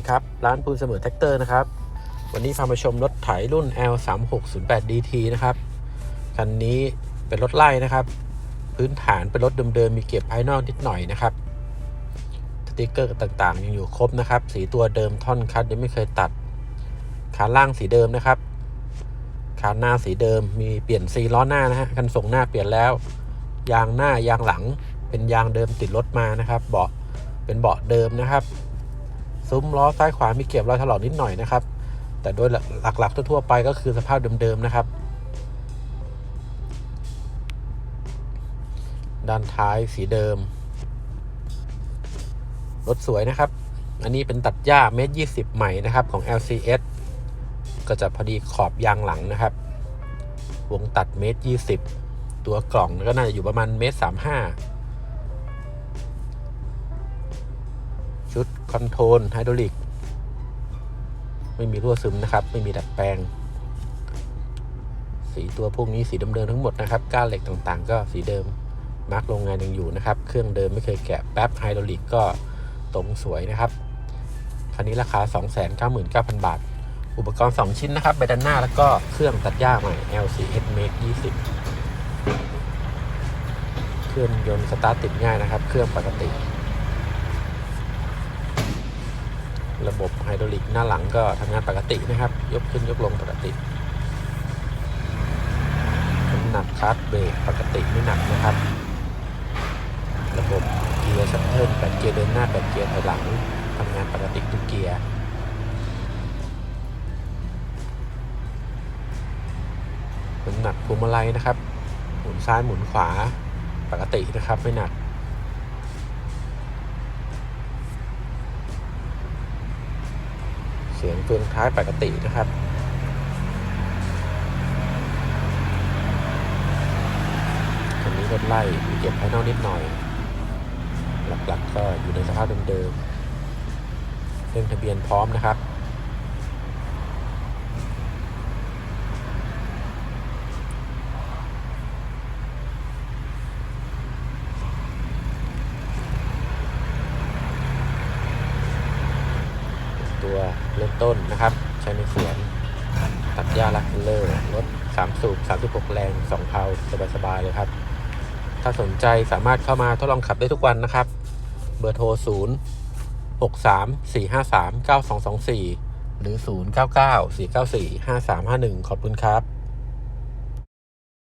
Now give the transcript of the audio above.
ดีครับ ร้านปูนเสมอแท็กเตอร์นะครับ วันนี้พามาชมรถไถรุ่น L 3 6 0 8 DT นะครับ คันนี้เป็นรถไล่นะครับ พื้นฐานเป็นรถเดิมๆมีเก็บภายนอกนิดหน่อยนะครับ สติกเกอร์ต่างๆ ยังอยู่ครบนะครับ สีตัวเดิมท่อนคัดยังไม่เคยตัด ขาล่างสีเดิมนะครับ ขาหน้าสีเดิมมีเปลี่ยนซีล้อหน้านะฮะ คันส่งหน้าเปลี่ยนแล้ว ยางหน้ายางหลัง เป็นยางเดิมติดรถมานะครับ เบาะเป็นเบาะเดิมนะครับ ซุ้มล้อซ้ายขวามีเก็บรอยถลอกนิดหน่อยนะครับ แต่โดยหลักๆทั่วๆไปก็คือสภาพเดิมๆนะครับ ด้านท้ายสีเดิม รถสวยนะครับ อันนี้เป็นตัดหญ้าเมตรยี่สิบใหม่นะครับของ LCS ก็จะพอดีขอบยางหลังนะครับ วงตัดเมตรยี่สิบตัวกล่องก็น่าจะอยู่ประมาณเมตรสามห้า ชุดคอนโทรลไฮดรอลิก ไม่มีรั่วซึมนะครับ ไม่มีดัดแปลง สีตัวพวกนี้สีเดิมๆทั้งหมดนะครับ ก้านเหล็กต่างๆ ก็สีเดิม มาร์กโรงงานยังอยู่นะครับ เครื่องเดิมไม่เคยแกะแป๊บไฮดรอลิกก็ตรงสวยนะครับ คันนี้ราคา 299,000 บาท อุปกรณ์ 2 ชิ้นนะครับใบด้านหน้าแล้วก็เครื่องตัดหญ้าใหม่ LCS Make 20 เครื่องยนต์สตาร์ทติดง่ายนะครับ เครื่องปกติ ระบบไฮดรอลิกหน้าหลังก็ทำงานปกตินะครับ ยกขึ้นยกลงปกติน้ำหนักคลัตช์เบรกปกติไม่หนักนะครับ ระบบเกียร์ชัตเทิลแปดเกียร์เดินหน้าแปดเกียร์ถอยหลังทำงานปกติทุกเกียร์น้ำหนักพวงมาลัยนะครับ หมุนซ้ายหมุนขวาปกตินะครับไม่หนัก เสียงเฟืองท้ายปกตินะครับคันนี้รถไล่เก็บภายนอกนิดหน่อย หลักๆก็อยู่ในสภาพเดิมๆเรื่องทะเบียนพร้อมนะครับตัว ต้นนะครับ ใช้ในสวน ตัดหญ้าลักเลอร์รถ3สูบ36 แรง 2เพาสบายๆเลยครับ ถ้าสนใจสามารถเข้ามาทดลองขับได้ทุกวันนะครับ เบอร์โทร 0 6 3 4 5 3 9 2 2 4 หรือ 0 9 9 4 9 4 5 3 5 1 ขอบคุณครับ